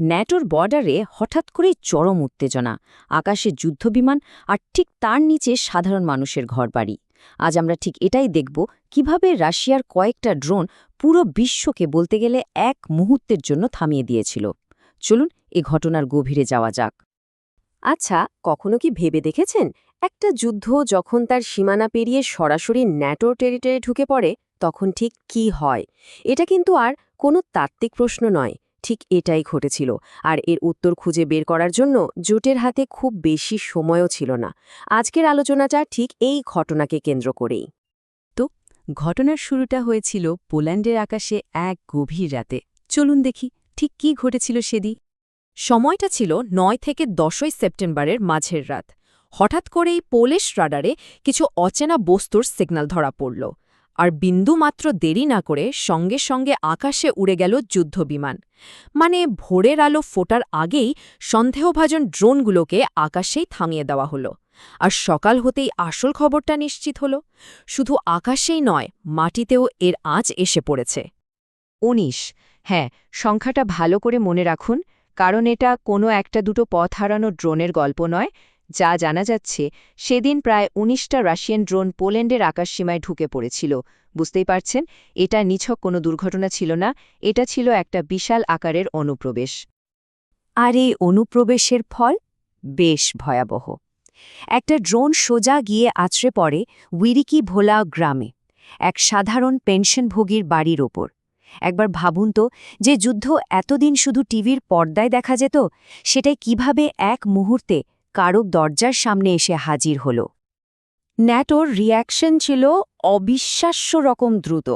ন্যাটোর বর্ডারে হঠাৎ করেই চরম উত্তেজনা, আকাশে যুদ্ধবিমান আর ঠিক তার নিচে সাধারণ মানুষের ঘরবাড়ি। আজ আমরা ঠিক এটাই দেখব কীভাবে রাশিয়ার কয়েকটা ড্রোন পুরো বিশ্বকে বলতে গেলে এক মুহূর্তের জন্য থামিয়ে দিয়েছিল। চলুন এ ঘটনার গভীরে যাওয়া যাক। আচ্ছা কখনো কি ভেবে দেখেছেন? একটা যুদ্ধ যখন তার সীমানা পেরিয়ে সরাসরি ন্যাটো টেরিটরি ঢুকে পড়ে, তখন ঠিক কি হয়? এটা কিন্তু আর কোনো তাত্ত্বিক প্রশ্ন নয়। ঠিক এটাই ঘটেছিল। আর এর উত্তর খুঁজে বের করার জন্য জোটের হাতে খুব বেশি সময়ও ছিল না। আজকের আলোচনাটা ঠিক এই ঘটনাকে কেন্দ্র করেই। তো, ঘটনার শুরুটা হয়েছিল পোল্যান্ডের আকাশে এক গভীর রাতে। চলুন দেখি ঠিক কি ঘটেছিল সেদি সময়টা ছিল নয় থেকে দশই সেপ্টেম্বরের মাঝের রাত। হঠাৎ করেই পোলিশ রাডারে কিছু অচেনা বস্তুর সিগন্যাল ধরা পড়ল। আর বিন্দুমাত্র দেরি না করে সঙ্গে সঙ্গে আকাশে উড়ে গেল যুদ্ধবিমান। মানে ভোরের আলো ফোটার আগেই সন্দেহভাজন ড্রোনগুলোকে আকাশেই থামিয়ে দেওয়া হলো। আর সকাল হতেই আসল খবরটা নিশ্চিত হল। শুধু আকাশেই নয়, মাটিতেও এর আঁচ এসে পড়েছে। উনিশ। হ্যাঁ সংখ্যাটা ভালো করে মনে রাখুন, কারণ এটা কোনো একটা দুটো পথ হারানো ড্রোনের গল্প নয় যা জানা যাচ্ছে, সেদিন প্রায় উনিশটা রাশিয়ান ড্রোন পোল্যান্ডের আকাশসীমায় ঢুকে পড়েছিল। বুঝতেই পারছেন, এটা নিছক কোনো দুর্ঘটনা ছিল না, এটা ছিল একটা বিশাল আকারের অনুপ্রবেশ। আর এই অনুপ্রবেশের ফল? বেশ ভয়াবহ। একটা ড্রোন সোজা গিয়ে আছড়ে পড়ে উইরিকি ভোলা গ্রামে, এক সাধারণ পেনশনভোগীর বাড়ির ওপর। একবার ভাবুন তো, যে যুদ্ধ এতদিন শুধু টিভির পর্দায় দেখা যেত, সেটাই কীভাবে এক মুহূর্তে কারক দরজার সামনে এসে হাজির হল। ন্যাটোর রিয়াকশন ছিল অবিশ্বাস্য রকম দ্রুত।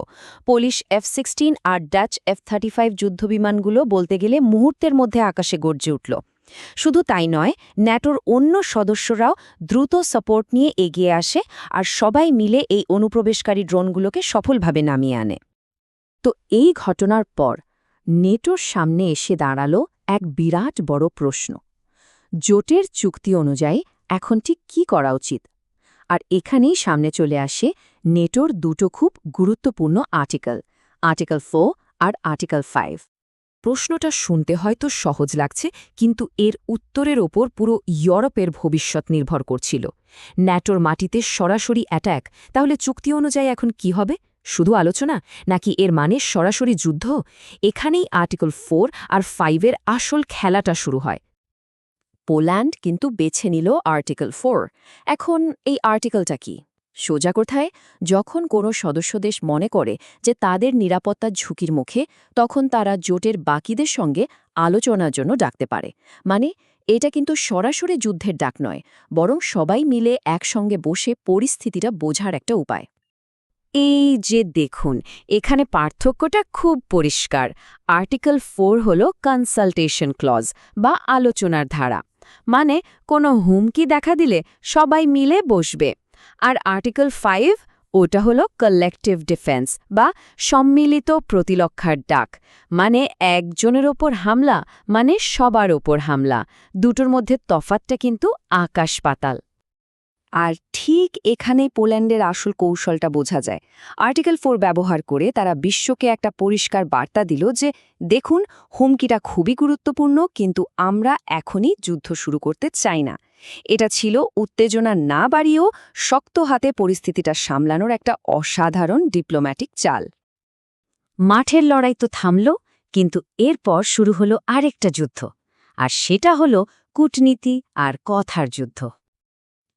পুলিশ এফ সিক্সটিন আর ডাচ এফ থার্টি ফাইভ যুদ্ধবিমানগুলো বলতে গেলে মুহূর্তের মধ্যে আকাশে গর্জে উঠল। শুধু তাই নয়, ন্যাটোর অন্য সদস্যরাও দ্রুত সাপোর্ট নিয়ে এগিয়ে আসে আর সবাই মিলে এই অনুপ্রবেশকারী ড্রোনগুলোকে সফলভাবে নামিয়ে আনে। তো এই ঘটনার পর, নেটোর সামনে এসে দাঁড়াল এক বিরাট বড় প্রশ্ন। জোটের চুক্তি অনুযায়ী এখন ঠিক কী করা উচিত? আর এখানেই সামনে চলে আসে নেটোর দুটো খুব গুরুত্বপূর্ণ আর্টিকেল আর্টিকেল ফো আর আর্টিকেল ফাইভ। প্রশ্নটা শুনতে হয়তো সহজ লাগছে, কিন্তু এর উত্তরের ওপর পুরো ইউরোপের ভবিষ্যৎ নির্ভর করছিল। ন্যাটোর মাটিতে সরাসরি অ্যাট্যাক তাহলে চুক্তি অনুযায়ী এখন কি হবে? শুধু আলোচনা? নাকি এর মানে সরাসরি যুদ্ধ? এখানেই আর্টিকেল ফোর আর ফাইভের আসল খেলাটা শুরু হয়। পোল্যান্ড কিন্তু বেছে নিল আর্টিকেল ফোর। এখন এই আর্টিকেলটা কি? সোজা কোথায়? যখন কোনো সদস্য দেশ মনে করে যে তাদের নিরাপত্তার ঝুঁকির মুখে, তখন তারা জোটের বাকিদের সঙ্গে আলোচনার জন্য ডাকতে পারে। মানে এটা কিন্তু সরাসরি যুদ্ধের ডাক নয়, বরং সবাই মিলে একসঙ্গে বসে পরিস্থিতিটা বোঝার একটা উপায়। এই যে দেখুন, এখানে পার্থক্যটা খুব পরিষ্কার। আর্টিকেল ফোর হল কনসালটেশন ক্লজ বা আলোচনার ধারা। মানে কোনো হুমকি দেখা দিলে সবাই মিলে বসবে। আর আর্টিকেল ফাইভ, ওটা হলো কালেকটিভ ডিফেন্স বা সম্মিলিত প্রতিরক্ষার ডাক। মানে একজনের ওপর হামলা মানে সবার ওপর হামলা। দুটোর মধ্যে তফাতটা কিন্তু আকাশ পাতাল। আর ঠিক এখানেই পোল্যান্ডের আসল কৌশলটা বোঝা যায়। আর্টিকেল ফোর ব্যবহার করে তারা বিশ্বকে একটা পরিষ্কার বার্তা দিল যে, দেখুন, হুমকিটা খুবই গুরুত্বপূর্ণ, কিন্তু আমরা এখনই যুদ্ধ শুরু করতে চাই না। এটা ছিল উত্তেজনা না বাড়িয়েও শক্ত হাতে পরিস্থিতিটা সামলানোর একটা অসাধারণ ডিপ্লোম্যাটিক চাল। মাঠের লড়াই তো থামল, কিন্তু এরপর শুরু হলো আরেকটা যুদ্ধ, আর সেটা হলো কূটনীতি আর কথার যুদ্ধ।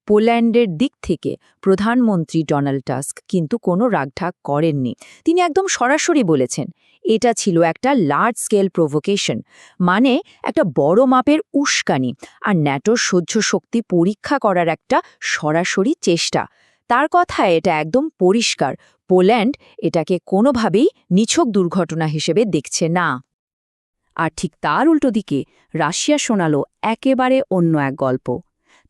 পোল্যান্ডের দিক থেকে প্রধানমন্ত্রী ডোনাল্ড টাস্ক কিন্তু কোনো রাগঢাক করেননি। তিনি একদম সরাসরি বলেছেন, এটা ছিল একটা লার্জ স্কেল প্রভোকেশন মানে একটা বড় মাপের উস্কানি আর ন্যাটোর সহ্য শক্তি পরীক্ষা করার একটা সরাসরি চেষ্টা। তার কথায় এটা একদম পরিষ্কার, পোল্যান্ড এটাকে কোনোভাবেই নিছক দুর্ঘটনা হিসেবে দেখছে না। আর ঠিক তার উল্টো দিকে রাশিয়া শোনালো একেবারে অন্য এক গল্প।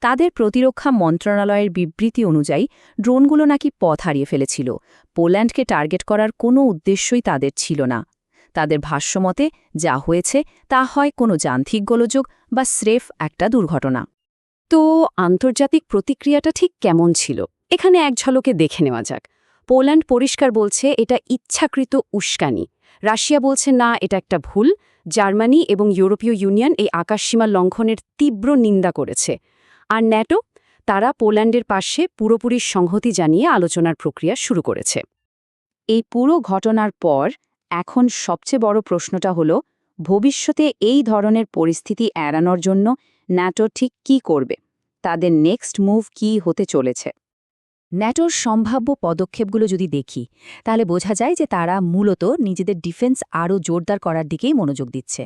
তাদের প্রতিরক্ষা মন্ত্রণালয়ের বিবৃতি অনুযায়ী, ড্রোনগুলো নাকি পথ হারিয়ে ফেলেছিল। পোল্যান্ডকে টার্গেট করার কোনো উদ্দেশ্যই তাদের ছিল না। তাদের ভাষ্যমতে যা হয়েছে তা হয় কোনো যান্ত্রিক গোলযোগ বা স্রেফ একটা দুর্ঘটনা। তো আন্তর্জাতিক প্রতিক্রিয়াটা ঠিক কেমন ছিল? এখানে এক ঝলকে দেখে নেওয়া যাক। পোল্যান্ড পরিষ্কার বলছে, এটা ইচ্ছাকৃত উস্কানি। রাশিয়া বলছে, না, এটা একটা ভুল। জার্মানি এবং ইউরোপীয় ইউনিয়ন এই আকাশসীমা লঙ্ঘনের তীব্র নিন্দা করেছে। আর ন্যাটো, তারা পোল্যান্ডের পাশে পুরোপুরি সংহতি জানিয়ে আলোচনার প্রক্রিয়া শুরু করেছে। এই পুরো ঘটনার পর এখন সবচেয়ে বড় প্রশ্নটা হল, ভবিষ্যতে এই ধরনের পরিস্থিতি এড়ানোর জন্য ন্যাটো ঠিক কী করবে? তাদের নেক্সট মুভ কি হতে চলেছে? ন্যাটোর সম্ভাব্য পদক্ষেপগুলো যদি দেখি, তাহলে বোঝা যায় যে তারা মূলত নিজেদের ডিফেন্স আরও জোরদার করার দিকেই মনোযোগ দিচ্ছে।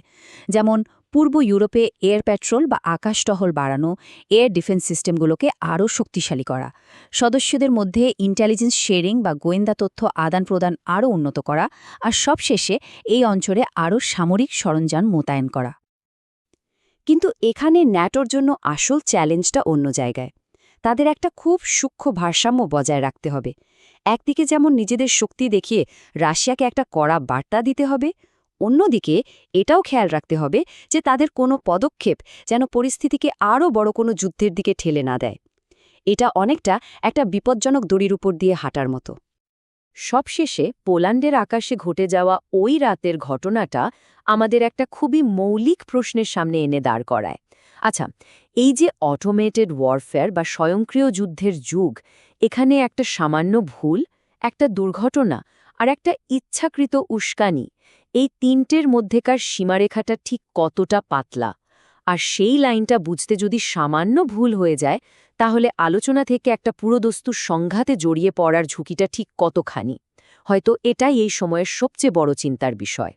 যেমন, পূর্ব ইউরোপে এয়ার পেট্রোল বা আকাশ টহল বাড়ানো, এয়ার ডিফেন্স সিস্টেমগুলোকে আরও শক্তিশালী করা, সদস্যদের মধ্যে ইন্টেলিজেন্স শেয়ারিং বা গোয়েন্দা তথ্য আদান প্রদান আরও উন্নত করা, আর সবশেষে এই অঞ্চলে আরও সামরিক সরঞ্জাম মোতায়েন করা। কিন্তু এখানে ন্যাটোর জন্য আসল চ্যালেঞ্জটা অন্য জায়গায়। তাদের একটা খুব সূক্ষ্ম ভারসাম্য বজায় রাখতে হবে। একদিকে যেমন নিজেদের শক্তি দেখিয়ে রাশিয়াকে একটা কড়া বার্তা দিতে হবে, অন্যদিকে এটাও খেয়াল রাখতে হবে যে তাদের কোনো পদক্ষেপ যেন পরিস্থিতিকে আরও বড় কোনো যুদ্ধের দিকে ঠেলে না দেয়। এটা অনেকটা একটা বিপজ্জনক দড়ির উপর দিয়ে হাঁটার মতো। সবশেষে পোল্যান্ডের আকাশে ঘটে যাওয়া ওই রাতের ঘটনাটা আমাদের একটা খুবই মৌলিক প্রশ্নের সামনে এনে দাঁড় করায়। আচ্ছা এই যে অটোমেটেড ওয়ারফেয়ার বা স্বয়ংক্রিয় যুদ্ধের যুগ, এখানে একটা সামান্য ভুল, একটা দুর্ঘটনা আর একটা ইচ্ছাকৃত উস্কানি, এই তিনটের মধ্যেকার সীমারেখাটা ঠিক কতটা পাতলা? আর সেই লাইনটা বুঝতে যদি সামান্য ভুল হয়ে যায়, তাহলে আলোচনা থেকে একটা পুরোদস্তুর সংঘাতে জড়িয়ে পড়ার ঝুঁকিটা ঠিক কতখানি? হয়তো এটাই এই সময়ের সবচেয়ে বড় চিন্তার বিষয়।